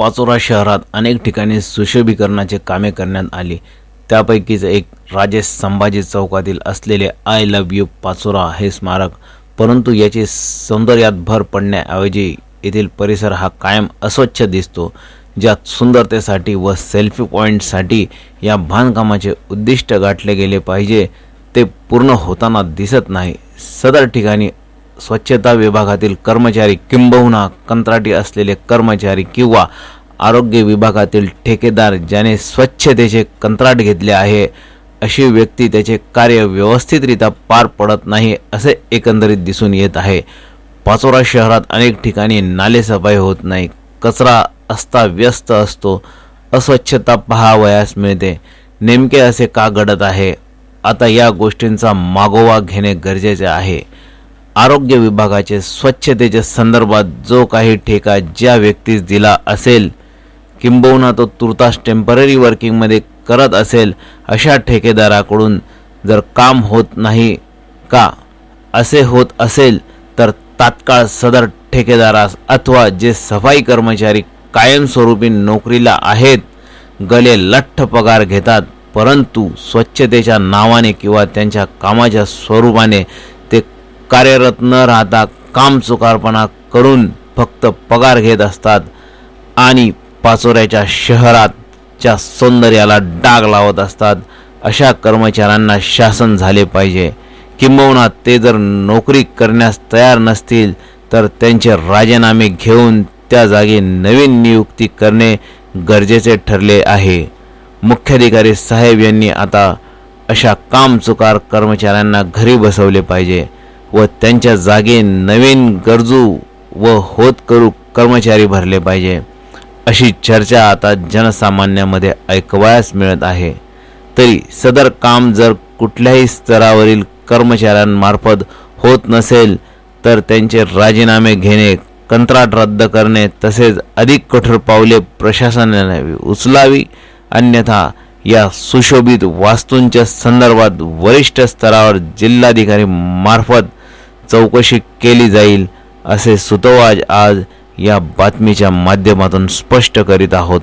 पाचोरा शहरात अनेक ठिकाणी सुशोभीकरणाचे कामे करण्यात आली. त्यापैकीच एक राजेश संभाजी चौकातील असलेले आय लव्ह यू पाचोरा हे स्मारक. परंतु याची सौंदर्यात भर पडण्याऐवजी येथील परिसर हा कायम अस्वच्छ दिसतो. ज्यात सुंदरतेसाठी व सेल्फी पॉईंटसाठी या बांधकामाचे उद्दिष्ट गाठले गेले पाहिजे ते पूर्ण होताना दिसत नाही. सदर ठिकाणी स्वच्छता विभागातील कर्मचारी किंबहुना कंत्राटी असलेले कर्मचारी किंवा आरोग्य विभागातील ठेकेदार ज्याने स्वच्छतेचे कंत्राट घेतले आहे अशी व्यक्ती त्याचे कार्य व्यवस्थितरित्या पार पडत नाही असे एकंदरीत दिसून येत आहे. पाचोरा शहरात अनेक ठिकाणी नालेसफाई होत नाही कचरा असता व्यस्त असतो अस्वच्छता पहावयास मिळते. नेमके असे का घडत आहे? आता या गोष्टींचा मागोवा घेणे गरजेचे आहे. आरोग्य विभागाचे स्वच्छतेच्या संदर्भात जो काही ठेका ज्या व्यक्तीस दिला असेल किंबहुना तो तुर्तास टेंपररी वर्किंगमध्ये करत असेल अशा ठेकेदाराकडून जर काम होत नाही का असे होत असेल तर तात्काळ सदर ठेकेदारास अथवा जे सफाई कर्मचारी कायमस्वरूपी नोकरीला आहेत गले लठ्ठ पगार घेतात परंतु स्वच्छतेच्या नावाने किंवा त्यांच्या कामाच्या स्वरूपाने ते कार्यरत न राहता काम चुकारपणा करून फक्त पगार घेत असतात आणि पाचोऱ्याच्या शहराच्या सौंदर्याला डाग लावत असतात. अशा कर्मचाऱ्यांना शासन झाले पाहिजे. किंबहुना ते जर नोकरी करण्यास तयार नसतील तर त्यांचे राजीनामे घेऊन त्या जागी नवीन नियुक्ती करणे गरजेचे ठरले आहे. मुख्याधिकारी साहेब यांनी आता अशा कामचुकार कर्मचाऱ्यांना घरी बसवले पाहिजे व त्यांच्या जागी नवीन गरजू व होतकरू कर्मचारी भरले पाहिजे. अशी चर्चा आता जनसामान्यामध्ये ऐकवायस मिळत आहे. तरी सदर काम जर कुठल्याही स्तरावरील कर्मचाऱ्यांमार्फत होत नसेल तर त्यांचे राजीनामे घेणे कंत्राट रद्द करणे तसेच अधिक कठोर पावले प्रशासनाने उचलावी अन्यथा या सुशोभित वास्तूंच्या संदर्भात वरिष्ठ स्तरावर जिल्हाधिकारी मार्फत चौकशी केली जाईल असे सुतोवाज आज या बातमीच्या माध्यमातून स्पष्ट करीत आहोत.